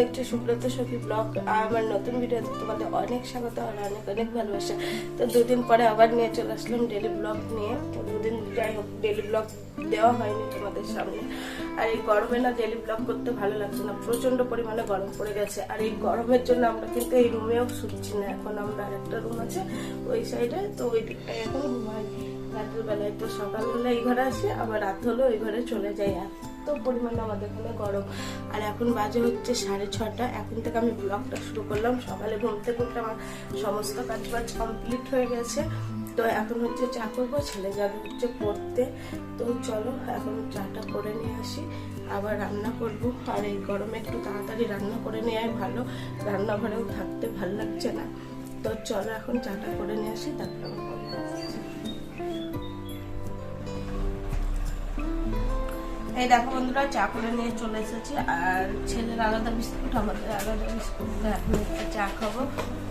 দেখছ সুব্রত সখী ব্লগ আমার নতুন ভিডিও তোমাদের অনেক স্বাগত আর অনেক অনেক ভালোবাসা। তো দুদিন পরে আবার নিয়ে চলে আসলাম ডেলি ব্লগ নিয়ে। দুদিন যাই হোক ডেলি ব্লগ দেওয়া হয়নি তোমাদের সামনে। আর এই গরমে না ডেলি ব্লগ করতে ভালো লাগছে না। প্রচণ্ড পরিমাণে গরম পড়ে গেছে। আর এই গরমের জন্য আমরা কিন্তু এই রুমেও শুচ্ছি না। এখন আমরা আরেকটা রুম আছে ওই সাইডে তো ওই দিকটায় এখন ঘুমাই। রাতের বেলায় তো সকাল হলে এই ঘরে আসি, আবার রাত হলে ওই ঘরে চলে যাই এত পরিমাণে আমাদের এখানে গরম। আর এখন বাজে হচ্ছে সাড়ে ছটা। এখন থেকে আমি ব্লগটা শুরু করলাম। সকালে ঘুম থেকে আমার সমস্ত কাজ বাজ কমপ্লিট হয়ে গেছে। তো এখন হচ্ছে চা করব, ছেলে যাবে হচ্ছে পড়তে। তো চলো, এখন চাটা করে নিয়ে আসি। আবার রান্না করব। আর এই গরমে একটু তাড়াতাড়ি রান্না করে নেওয়াই ভালো। রান্নাঘরেও থাকতে ভালো লাগছে না। তো চলো, এখন চাটা করে নিয়ে আসি, তারপর আবার এই দেখো বন্ধুরা, চা করে নিয়ে চলে এসেছি। আর ছেলের আলাদা বিস্কুট, আমাদের আলাদা বিস্কুট। এখন একটু চা খাব।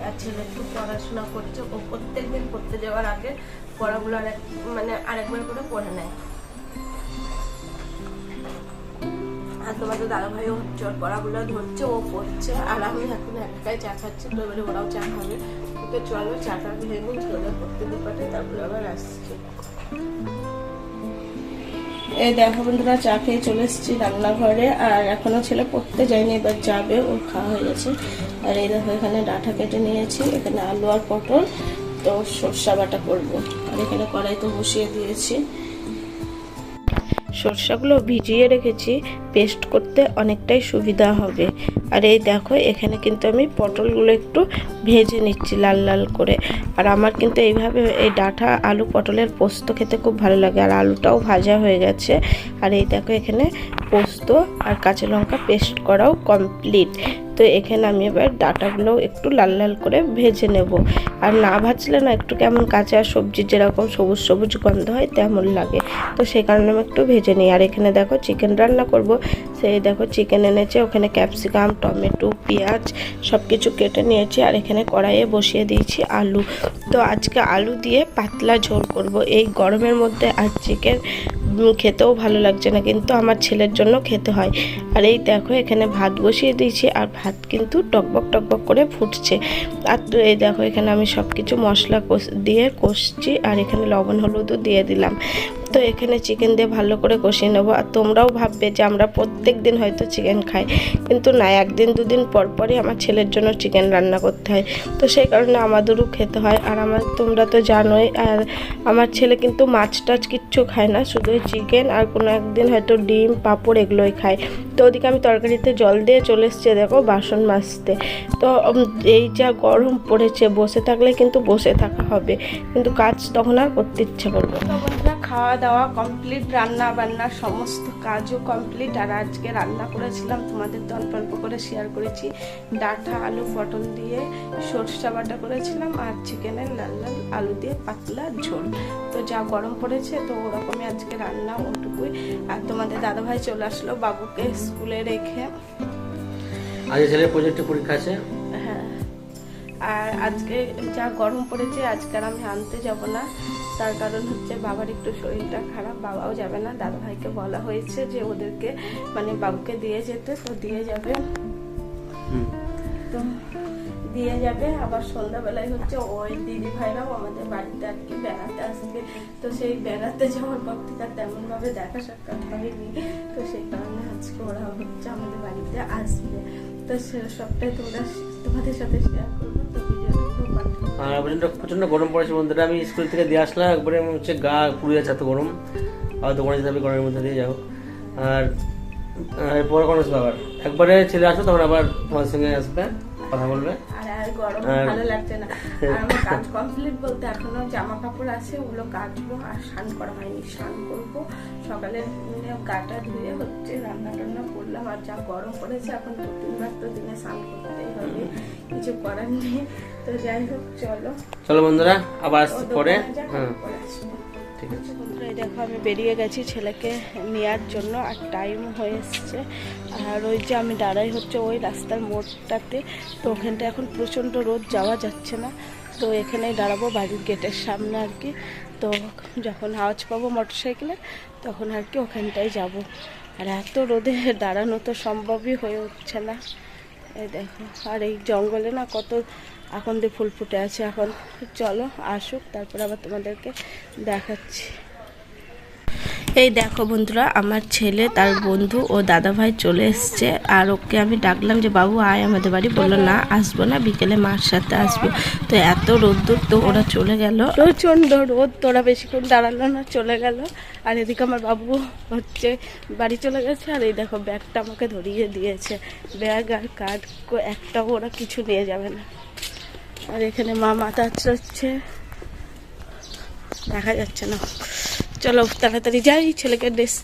আর ছেলে একটু পড়াশোনা করছে। ও প্রত্যেক দিন পড়তে যাওয়ার আগে পড়াগুলো আর মানে আরেকবার করে পড়ে নেয়। আর তোমাদের দাদা ভাইও হচ্ছে, ওর পড়াগুলো ধরছে, ও পড়ছে। আর আমি এখন একাই চা খাচ্ছি, তো এবারে ওরাও চা খাবে। তো চলো, চাটা ভেঙে নিই ছেলে পড়তে দিয়ে তারপরে আবার আসছি। এই দেখো বন্ধুরা, চা খেয়ে চলে এসেছি রান্নাঘরে। আর এখনও ছেলে পড়তে যায়নি, এবার যাবে ও খাওয়া হয়ে গেছে। আর এই দেখো, এখানে ডাঁটা কেটে নিয়েছি, এখানে আলু আর পটল, তো সর্ষা বাটা করব। আর এখানে কড়াই তো বসিয়ে দিয়েছি। সরষাগুলো ভিজিয়ে রেখেছি পেস্ট করতে অনেকটাই সুবিধা হবে। আর এই দেখো, এখানে কিন্তু আমি পটলগুলো একটু ভেজে নিচ্ছি লাল লাল করে। আর আমার কিন্তু এইভাবে এই ডাঁটা আলু পটলের পোস্ত খেতে খুব ভালো লাগে। আর আলুটাও ভাজা হয়ে গেছে। আর এই দেখো, এখানে পোস্ত আর কাঁচা লঙ্কা পেস্ট করাও কমপ্লিট তো এখানে আমি এবার ডাটাগুলো একটু লাল লাল করে ভেজে নেব। আর না ভাজলে না একটু কেমন কাঁচা সবজি যেরকম সবুজ সবুজ গন্ধ হয় তেমন লাগে। তো সেই কারণে আমি একটু ভেজে নিই। আর এখানে দেখো চিকেন রান্না করব। সেই দেখো চিকেন এনেছে, ওখানে ক্যাপসিকাম, টমেটো, পেঁয়াজ সব কিছু কেটে নিয়েছি। আর এখানে কড়াইয়ে বসিয়ে দিয়েছি আলু। তো আজকে আলু দিয়ে পাতলা ঝোল করব। এই গরমের মধ্যে আর চিকেন খেতেও ভালো লাগছে না, কিন্তু আমার ছেলের জন্য খেতে হয়। আর এই দেখো, এখানে ভাত বসিয়ে দিয়েছি, আর ভাত কিন্তু টকবক টকবক করে ফুটছে। আর এই দেখো, এখানে আমি সব কিছু মশলা দিয়ে কষছি, আর এখানে লবণ হলুদও দিয়ে দিলাম। তো এখানে চিকেন দিয়ে ভালো করে কষিয়ে নেব। আর তোমরাও ভাববে যে আমরা প্রত্যেক দিন হয়তো চিকেন খাই। কিন্তু না, একদিন, দুদিন পর পরই আমার ছেলের জন্য চিকেন রান্না করতে হয়। তো সেই কারণে আমাদেরও খেতে হয়। আর আমার, তোমরা তো জানোই, আর আমার ছেলে কিন্তু মাছ টাছ কিচ্ছু খায় না। শুধু চিকেন আর কোনো একদিন হয়তো ডিম, পাঁপড় এগুলোই খায়। তো ওদিকে আমি তরকারিতে জল দিয়ে চলে এসছে দেখো, বাসন মাজতে। তো এই যা গরম পড়েছে, বসে থাকলে কিন্তু বসে থাকা হবে। কিন্তু কাজ তখন আর করতে ইচ্ছে করবে বন্ধুরা খাওয়া দাওয়া কমপ্লিট রান্না বান্না সমস্ত কাজও কমপ্লিট আর আজকে রান্না করেছিলাম, তোমাদের তো অল্প অল্প করে শেয়ার করেছি। ডাঁটা, আলু, পটল দিয়ে সরষা বাটা করেছিলাম আর চিকেনের লাল লাল আলু দিয়ে পাতলা ঝোল। তো যা গরম পড়েছে, তো ওরকমই আজকে রান্না ওটুকুই। আর তোমাদের দাদাভাই চলে আসলো বাবুকে স্কুলে রেখে। আজ ছেলের প্রজেক্টের পরীক্ষা আছে। আর আজকে যা গরম পড়েছে আজকে আর আমি আনতে যাব না। তার কারণ হচ্ছে বাবার একটু শরীরটা খারাপ বাবাও যাবে না। দাদা ভাইকে বলা হয়েছে যে ওদেরকে মানে বাবুকে দিয়ে যেতে তো দিয়ে যাবে। তো দিয়ে যাবে। আবার সন্ধ্যাবেলায় হচ্ছে ওই দিদি ভাইরাও আমাদের বাড়িতে আর কি বেড়াতে আসবে। তো সেই বেড়াতে যাওয়ার পর থেকে আর তেমনভাবে দেখা সাক্ষাৎ হয়নি। তো সেই কারণে আজকে ওরা হচ্ছে আমাদের বাড়িতে আসবে। তো সে সবটাই তোমরা আর প্রচণ্ড প্রচণ্ড গরম পড়েছে বন্ধুরা। আমি স্কুল থেকে দিয়ে আসলাম, একবারে হচ্ছে গা পুড়ে যাচ্ছে এত গরম। আর দোকানে যেতে হবে, গরমের মধ্যে দিয়ে যাও আর পরে কোনো আসবে আবার একবারে ছেলে আসবে তখন আবার তোমার সঙ্গে আসবে কথা বলবে। আর আর গরম ভালো লাগছে না। আর আমার কাজ কমপ্লিট বলতে এখনও জামা কাপড় আছে ওগুলো কাচবো আর স্নান করা হয়নি স্নান করব। সকালে গাটা ধুয়ে হচ্ছে রান্না টান্না করলাম আর যা গরম পড়েছে এখন দু তিনবার তো দিনে স্নান করতেই হবে কিছু করার নেই। তো যাই হোক চলো। চলো বন্ধুরা আবার পরে। হ্যাঁ। ঠিক আছে। বন্ধুরা দেখো আমি বেরিয়ে গেছি ছেলেকে নেওয়ার জন্য, আর টাইম হয়ে এসছে। আর ওই যে আমি দাঁড়াই হচ্ছে ওই রাস্তার মোড়টাতে। তো ওখানটা এখন প্রচণ্ড রোদ, যাওয়া যাচ্ছে না। তো এখানেই দাঁড়াবো বাড়ির গেটের সামনে আর কি। তো যখন আওয়াজ পাবো মোটর সাইকেলে তখন আর কি ওখানটায় যাব। আর এত রোদে দাঁড়ানো তো সম্ভবই হয়ে উঠছে না। এই দেখো, আর এই জঙ্গলে না কত এখন দিয়ে ফুল ফুটে আছে। এখন চলো আসুক, তারপর আবার তোমাদেরকে দেখাচ্ছি। এই দেখো বন্ধুরা, আমার ছেলে, তার বন্ধু ও দাদা ভাই চলে এসছে। আর ওকে আমি ডাকলাম যে, বাবু, আয় আমাদের বাড়ি। বলল, না, আসব না, বিকেলে মার সাথে আসব। তো এত রোদ্দুর, তো ওরা চলে গেল। প্রচণ্ড রোদ, তোরা বেশিক্ষণ দাঁড়াল না, চলে গেল। আর এদিকে আমার বাবু হচ্ছে বাড়ি চলে গেছে। আর এই দেখো, ব্যাগটা আমাকে ধরিয়ে দিয়েছে। ব্যাগ আর কার্ড একটাও ওরা কিছু নিয়ে যাবে না। আর এখানে মা মাথা হচ্ছে দেখা যাচ্ছে না। চলো, তাড়াতাড়ি যাই, ছেলেকে ড্রেস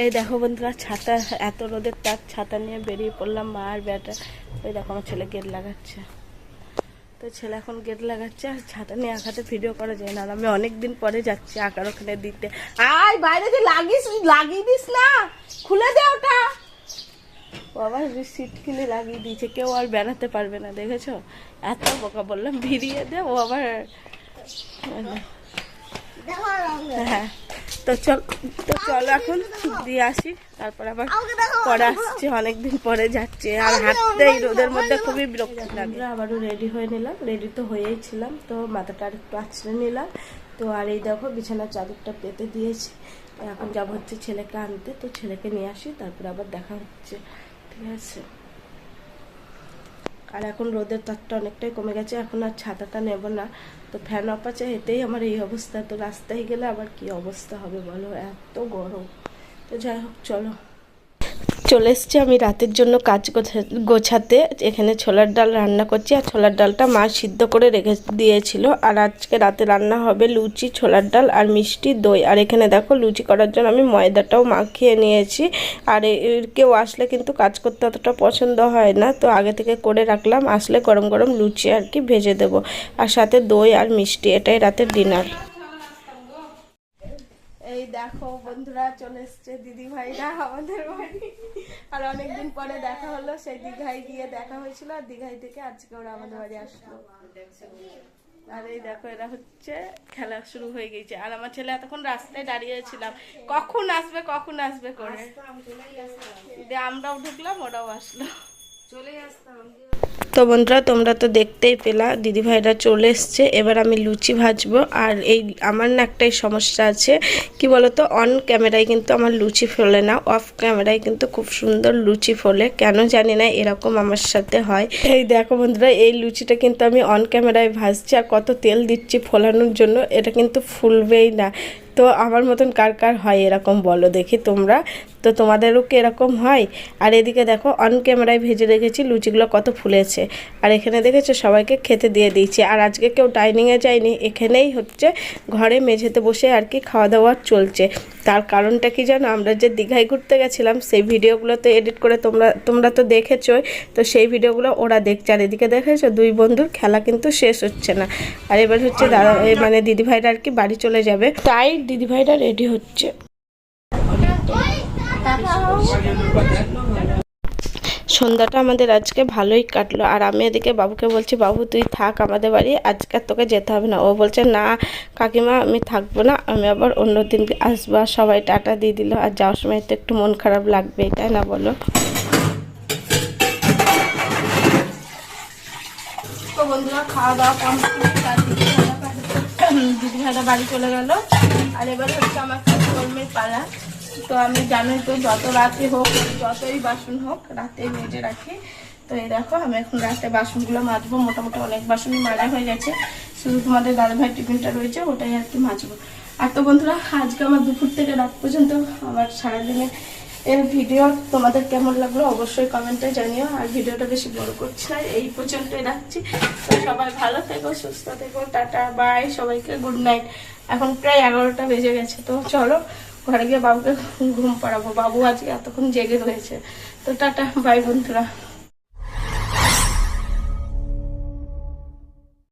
এই দেখো বন্ধুরা, ছাতা, এত রোদের তার ছাতা নিয়ে বেরিয়ে পড়লাম। মা আর বেটা, ওই দেখো আমার ছেলে গেট লাগাচ্ছে। তো ছেলে এখন গেট লাগাচ্ছে, আর ছাতা নিয়ে আঁকাতে ভিডিও করা যায় না। আর আমি অনেক দিন পরে যাচ্ছি আঁকার ওখানে দিতে। আয়, বাইরে দিয়ে লাগিস, লাগিয়ে দিস না। খুলে দে ওটা। বাবা সিট কিনে লাগিয়ে দিয়েছে, কেউ আর বেড়াতে পারবে না, দেখেছ? এত বোকা বললাম, ভিড়িয়ে দে, ও আবার হ্যাঁ। তো চল, তো চলো এখন, দিয়ে আসি, তারপর আবার পরে আসছি, অনেকদিন পরে যাচ্ছে, আর হাঁটতে এই রোদের মধ্যে খুবই বিরক্ত লাগে। আবারও রেডি হয়ে নিলাম রেডি তো হয়েই ছিলাম, তো মাথাটা আর একটু আছড়ে নিলাম, তো আর এই দেখো, বিছানার চাদরটা পেতে দিয়েছি, এখন যাব হচ্ছে ছেলেকে আনতে, তো ছেলেকে নিয়ে আসি, তারপরে আবার দেখা হচ্ছে। ঠিক আছে আর এখন রোদের তাপটা অনেকটাই কমে গেছে, এখন আর ছাতাটা নেব না। তো ফ্যান অফ আছে এতেই আমার এই অবস্থা। তো রাস্তায় গেলে আবার কি অবস্থা হবে বলো? এত গরম। তো যাই হোক, চলো। চলে এসছি আমি রাতের জন্য কাজ গোছা- গোছাতে। এখানে ছোলার ডাল রান্না করছি আর ছোলার ডালটা মা সিদ্ধ করে রেখে দিয়েছিল। আর আজকে রাতে রান্না হবে লুচি, ছোলার ডাল আর মিষ্টি দই। আর এখানে দেখো লুচি করার জন্য আমি ময়দাটাও মাখিয়ে নিয়েছি। আর কেউ আসলে কিন্তু কাজ করতে অতটা পছন্দ হয় না। তো আগে থেকে করে রাখলাম। আসলে গরম গরম লুচি আর কি ভেজে দেবো। আর সাথে দই আর মিষ্টি। এটাই রাতের ডিনার। এই দেখো বন্ধুরা চলে এসছে দিদি ভাইরা আমাদের বাড়ি। আর অনেকদিন পরে দেখা হলো সেই দীঘায় গিয়ে দেখা হয়েছিল আর দীঘায় থেকে আজকে ওরা আমাদের বাড়ি আসলো। আর এই দেখো এরা হচ্ছে খেলা শুরু হয়ে গেছে। আর আমার ছেলে এতক্ষণ রাস্তায় দাঁড়িয়েছিলাম কখন আসবে কখন আসবে করে? আমরাও ঢুকলাম ওরাও আসলো। তো বন্ধুরা, তোমরা তো দেখতেই পেলা, দিদিভাইরা চলে এসছে। এবার আমি লুচি ভাজবো। আর এই, আমার না একটাই সমস্যা আছে। কি বলতো অন ক্যামেরায় কিন্তু আমার লুচি ফোলে না। অফ ক্যামেরায় কিন্তু খুব সুন্দর লুচি ফোলে। কেন জানি না, এরকম আমার সাথে হয়। এই দেখো বন্ধুরা, এই লুচিটা কিন্তু আমি অন ক্যামেরায় ভাজছি। আর কত তেল দিচ্ছি ফোলানোর জন্য, এটা কিন্তু ফুলবেই না। তো আমার মতন কার কার হয় এরকম বলো দেখি তোমরা। তো তোমাদেরও কি এরকম হয়। আর এদিকে দেখো অন ক্যামেরায় ভেজে রেখেছি, লুচিগুলো কত ফুলেছে। আর এখানে দেখেছ, সবাইকে খেতে দিয়ে দিয়েছি। আর আজকে কেউ ডাইনিংয়ে যায়নি, এখানেই হচ্ছে ঘরে মেঝেতে বসে আর কি খাওয়া দাওয়া চলছে। তার কারণটা কি জানো, আমরা যে দীঘায় ঘুরতে গেছিলাম, সেই ভিডিওগুলো তো এডিট করে তোমরা তোমরা তো দেখেছোই। তো সেই ভিডিওগুলো ওরা দেখছে। আর এদিকে দেখেছ, দুই বন্ধুর খেলা কিন্তু শেষ হচ্ছে না। আর এবার হচ্ছে দাদা মানে দিদিভাইরা আর কি বাড়ি চলে যাবে। তাই দিদিভাইরা রেডি হচ্ছে। সন্ধ্যাটা আমাদের আজকে ভালোই কাটলো। আর আমি এদিকে বাবুকে বলছি, বাবু, তুই থাক আমাদের বাড়ি, আজকে তোকে যেতে হবে না। ও বলছে, না, কাকিমা, আমি থাকব না, আমি আবার অন্য দিন আসব। সবাই টাটা দিয়ে দিল। আর যাওয়ার সময় তো একটু মন খারাপ লাগবেই, তাই না বলো? তো বন্ধুরা খাওয়া দাওয়া কমপ্লিট বাড়ি চলে গেল। আর এবার হচ্ছে আমার কর্মের পালা তো আমি জানোই তো যত রাতে হোক, যতই বাসন হোক, রাতে মেজে রাখি। তো এই দেখো, আমি এখন রাতে বাসনগুলো মাজবো। মোটামুটি অনেক বাসনই মাজা হয়ে গেছে। শুধু তোমাদের দাদা ভাই টিফিনটা রয়েছে, ওটাই আর কি মাজবো। আর তো বন্ধুরা, আজকে আমার দুপুর থেকে রাত পর্যন্ত আমার সারাদিনে এর ভিডিও তোমাদের কেমন লাগল অবশ্যই কমেন্টে জানিও। আর ভিডিওটা বেশি বড় করছি না, এই পর্যন্তই রাখছি। তো সবাই ভালো থেকো, সুস্থ থেকো, টাটা বাই সবাইকে গুড নাইট এখন প্রায় এগারোটা বেজে গেছে, তো চলো ঘরে গিয়ে বাবুকে ঘুম পাড়াবো। বাবু আজকে এতক্ষণ জেগে রয়েছে। তো টাটা বাই বন্ধুরা।